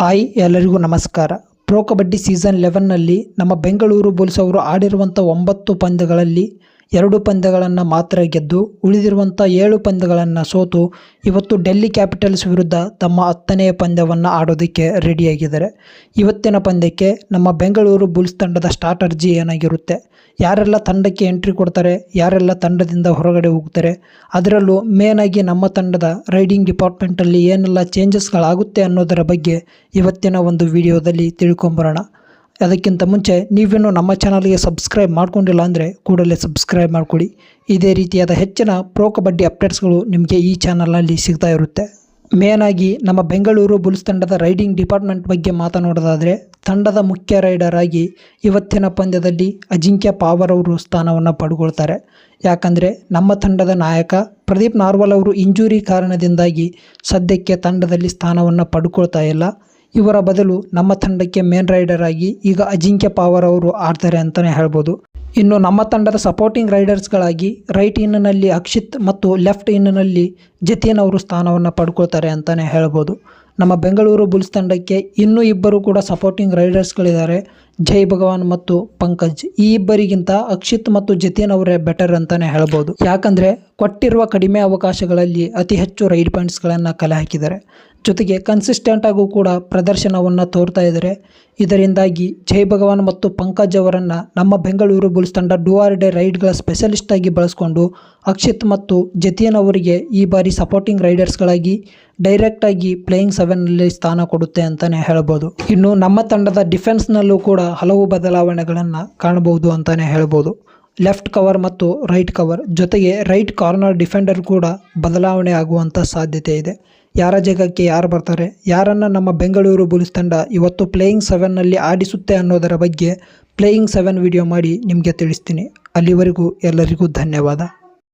Hi ಎಲ್ಲರಿಗೂ ನಮಸ್ಕಾರ. Pro kabaddi season ಲೆವೆನ್ನಲ್ಲಿ ನಮ್ಮ ಬೆಂಗಳೂರು ಬುಲ್ಸ್ ಅವರು ಆಡಿರುವಂಥ ಒಂಬತ್ತು ಪಂದ್ಯಗಳಲ್ಲಿ ಎರಡು ಪಂದ್ಯಗಳನ್ನು ಮಾತ್ರ ಗೆದ್ದು ಉಳಿದಿರುವಂಥ ಏಳು ಪಂದ್ಯಗಳನ್ನು ಸೋತು ಇವತ್ತು ಡೆಲ್ಲಿ ಕ್ಯಾಪಿಟಲ್ಸ್ ವಿರುದ್ಧ ತಮ್ಮ ಹತ್ತನೆಯ ಪಂದ್ಯವನ್ನು ಆಡೋದಕ್ಕೆ ರೆಡಿಯಾಗಿದ್ದಾರೆ ಇವತ್ತಿನ ಪಂದ್ಯಕ್ಕೆ ನಮ್ಮ ಬೆಂಗಳೂರು ಬುಲ್ಸ್ ತಂಡದ ಸ್ಟಾರ್ಟರ್ಜಿ ಏನಾಗಿರುತ್ತೆ? ಯಾರೆಲ್ಲ ತಂಡಕ್ಕೆ ಎಂಟ್ರಿ ಕೊಡ್ತಾರೆ? ಯಾರೆಲ್ಲ ತಂಡದಿಂದ ಹೊರಗಡೆ ಹೋಗ್ತಾರೆ? ಅದರಲ್ಲೂ ಮೇನಾಗಿ ನಮ್ಮ ತಂಡದ ರೈಡಿಂಗ್ ಡಿಪಾರ್ಟ್ಮೆಂಟಲ್ಲಿ ಏನೆಲ್ಲ ಚೇಂಜಸ್ಗಳಾಗುತ್ತೆ ಅನ್ನೋದರ ಬಗ್ಗೆ ಇವತ್ತಿನ ಒಂದು ವಿಡಿಯೋದಲ್ಲಿ ತಿಳ್ಕೊಂಬರೋಣ. ಅದಕ್ಕಿಂತ ಮುಂಚೆ ನೀವೇನು ನಮ್ಮ ಚಾನಲ್ಗೆ ಸಬ್ಸ್ಕ್ರೈಬ್ ಮಾಡಿಕೊಂಡಿಲ್ಲ ಅಂದರೆ ಕೂಡಲೇ ಸಬ್ಸ್ಕ್ರೈಬ್ ಮಾಡಿಕೊಡಿ. ಇದೇ ರೀತಿಯಾದ ಹೆಚ್ಚಿನ ಪ್ರೋ ಕಬಡ್ಡಿ ಅಪ್ಡೇಟ್ಸ್ಗಳು ನಿಮಗೆ ಈ ಚಾನಲಲ್ಲಿ ಸಿಗ್ತಾ ಇರುತ್ತೆ. ಮೇನ್ ಆಗಿ ನಮ್ಮ ಬೆಂಗಳೂರು ಬುಲ್ಸ್ ತಂಡದ ರೈಡಿಂಗ್ ಡಿಪಾರ್ಟ್ಮೆಂಟ್ ಬಗ್ಗೆ ಮಾತನಾಡೋದಾದರೆ, ತಂಡದ ಮುಖ್ಯ ರೈಡರ್ ಆಗಿ ಇವತ್ತಿನ ಪಂದ್ಯದಲ್ಲಿ ಅಜಿಂಕ್ಯ ಪಾವರ್ ಅವರು ಸ್ಥಾನವನ್ನು ಪಡ್ಕೊಳ್ತಾರೆ. ಯಾಕಂದರೆ ನಮ್ಮ ತಂಡದ ನಾಯಕ ಪ್ರದೀಪ್ ನಾರ್ವಲ್ ಅವರು ಇಂಜುರಿ ಕಾರಣದಿಂದಾಗಿ ಸದ್ಯಕ್ಕೆ ತಂಡದಲ್ಲಿ ಸ್ಥಾನವನ್ನು ಪಡ್ಕೊಳ್ತಾ ಇಲ್ಲ. ಇವರ ಬದಲು ನಮ್ಮ ತಂಡಕ್ಕೆ ಮೇನ್ ರೈಡರ್ ಆಗಿ ಈಗ ಅಜಿಂಕ್ಯ ಪಾವರ್ ಅವರು ಆಡ್ತಾರೆ ಅಂತಲೇ ಹೇಳ್ಬೋದು. ಇನ್ನು ನಮ್ಮ ತಂಡದ ಸಪೋರ್ಟಿಂಗ್ ರೈಡರ್ಸ್ಗಳಾಗಿ ರೈಟ್ ಇನ್ನಲ್ಲಿ ಅಕ್ಷಿತ್ ಮತ್ತು ಲೆಫ್ಟ್ ಇನ್ನನಲ್ಲಿ ಜತಿಯನ್ ಅವರು ಸ್ಥಾನವನ್ನು ಪಡ್ಕೊಳ್ತಾರೆ ಅಂತಲೇ ಹೇಳ್ಬೋದು. ನಮ್ಮ ಬೆಂಗಳೂರು ಬುಲ್ಸ್ ತಂಡಕ್ಕೆ ಇನ್ನೂ ಇಬ್ಬರು ಕೂಡ ಸಪೋರ್ಟಿಂಗ್ ರೈಡರ್ಸ್ಗಳಿದ್ದಾರೆ ಜೈ ಭಗವಾನ್ ಮತ್ತು ಪಂಕಜ್. ಈ ಇಬ್ಬರಿಗಿಂತ ಅಕ್ಷಿತ್ ಮತ್ತು ಜತಿನ್ ಅವರೇ ಬೆಟರ್ ಅಂತಲೇ ಹೇಳ್ಬೋದು. ಯಾಕಂದರೆ ಕೊಟ್ಟಿರುವ ಕಡಿಮೆ ಅವಕಾಶಗಳಲ್ಲಿ ಅತಿ ಹೆಚ್ಚು ರೈಡ್ ಪಾಯಿಂಟ್ಸ್ಗಳನ್ನು ಕಲೆ ಹಾಕಿದ್ದಾರೆ. ಜೊತೆಗೆ ಕನ್ಸಿಸ್ಟೆಂಟ್ ಆಗೂ ಕೂಡ ಪ್ರದರ್ಶನವನ್ನು ತೋರ್ತಾ ಇದ್ದಾರೆ ಇದರಿಂದಾಗಿ ಜೈ ಭಗವಾನ್ ಮತ್ತು ಪಂಕಜ್ ಅವರನ್ನು ನಮ್ಮ ಬೆಂಗಳೂರು ಬುಲ್ಸ್ ತಂಡ ಡೂ ಆರ್ ಡೇ ರೈಡ್ಗಳ ಸ್ಪೆಷಲಿಸ್ಟ್ ಆಗಿ ಬಳಸ್ಕೊಂಡು ಅಕ್ಷಿತ್ ಮತ್ತು ಜತಿಯನ್ ಅವರಿಗೆ ಈ ಬಾರಿ ಸಪೋರ್ಟಿಂಗ್ ರೈಡರ್ಸ್ಗಳಾಗಿ ಡೈರೆಕ್ಟಾಗಿ ಪ್ಲೇಯಿಂಗ್ ಸೆವೆನ್ನಲ್ಲಿ ಸ್ಥಾನ ಕೊಡುತ್ತೆ ಅಂತಲೇ ಹೇಳ್ಬೋದು. ಇನ್ನು ನಮ್ಮ ತಂಡದ ಡಿಫೆನ್ಸ್ನಲ್ಲೂ ಕೂಡ ಹಲವು ಬದಲಾವಣೆಗಳನ್ನು ಕಾಣಬಹುದು ಅಂತಲೇ ಹೇಳ್ಬೋದು. ಲೆಫ್ಟ್ ಕವರ್ ಮತ್ತು ರೈಟ್ ಕವರ್ ಜೊತೆಗೆ ರೈಟ್ ಕಾರ್ನರ್ ಡಿಫೆಂಡರ್ ಕೂಡ ಬದಲಾವಣೆ ಆಗುವಂಥ ಸಾಧ್ಯತೆ ಇದೆ. ಯಾರ ಜಾಗಕ್ಕೆ ಯಾರು ಬರ್ತಾರೆ, ಯಾರನ್ನು ನಮ್ಮ ಬೆಂಗಳೂರು ಬುಲ್ಸ್ ತಂಡ ಇವತ್ತು ಪ್ಲೇಯಿಂಗ್ ಸೆವೆನ್ನಲ್ಲಿ ಆಡಿಸುತ್ತೆ ಅನ್ನೋದರ ಬಗ್ಗೆ ಪ್ಲೇಯಿಂಗ್ ಸೆವೆನ್ ವಿಡಿಯೋ ಮಾಡಿ ನಿಮಗೆ ತಿಳಿಸ್ತೀನಿ. ಅಲ್ಲಿವರೆಗೂ ಎಲ್ಲರಿಗೂ ಧನ್ಯವಾದ.